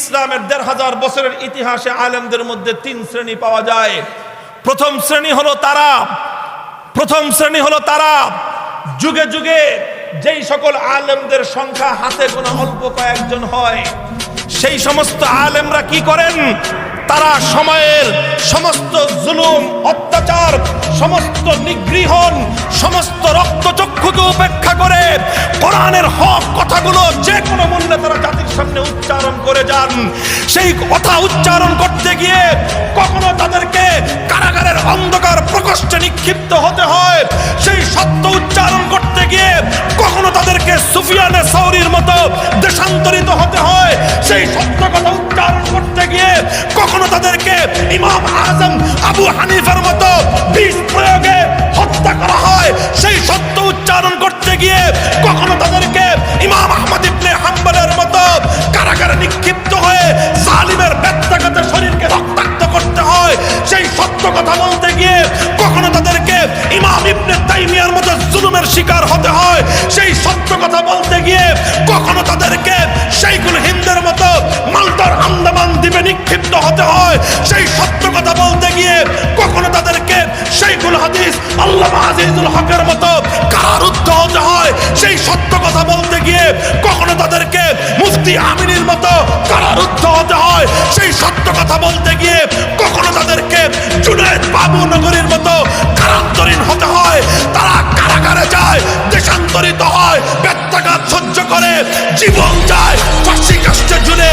ইসলামের দেড় হাজার বছরের ইতিহাসে আলেমদের মধ্যে তিন শ্রেণি পাওয়া যায়। প্রথম শ্রেণি হলো তারা। প্রথম শ্রেণি হলো তারা। যুগে যুগে যেই সকল আলেমদের সংখ্যা হাতে গোনা অল্প কয়েকজন হয়, সেই সমস্ত আলেমরা কি করেন? তারা সময়ের সমস্ত জুলুম, অত্যাচার, সমস্ত নিগৃহণ, সমস্ত রক্তচক্ষুকে উপেক্ষা করে কোরআনের হক কথাগুলো যে সামনে উচ্চারণ করে যান। সেই কথা উচ্চারণ করতে গিয়ে কখনো তাদেরকে কারাগারের অন্ধকার প্রকোষ্ঠে নিক্ষিপ্ত হতে হয়। সেই সত্য উচ্চারণ করতে গিয়ে কখনো তাদেরকে সুফিয়ানে সৌরির মতো দেশান্তরিত হতে হয়। সেই সত্য কথা উচ্চারণ করতে গিয়ে কখনো তাদেরকে ইমাম আজম আবু হানিফার মতো বিষ প্রয়োগে হত্যা করা হয়। সেই সত্য উচ্চারণ করতে গিয়ে জুলুমের শিকার হতে হয়। সেই সত্য কথা বলতে গিয়ে কখনো তাদেরকে সেইগুল হিন্দের মতো মালদার আন্দামান দ্বীপে নিক্ষিপ্ত হতে হয়। সেই সত্য কথা বলতে গিয়ে কখনো তাদেরকে সেইগুল হাদিস আল্লাহ আজিজুল হকের মতো কারারুদ্ধ হতে হয়। সেই সত্য কথা বলতে গিয়ে কখনো তাদেরকে মুফতি আমিনের মতো কারারুদ্ধ হতে হয়। সেই সত্য কথা বলতে গিয়ে কখনো তাদেরকে জুনায়দ বাবু নগরীর দেশান্তরিত হয় ব্যত্যাঘাত সহ্য করে জীবন যায় ফাঁসি কাষ্টে ঝুলে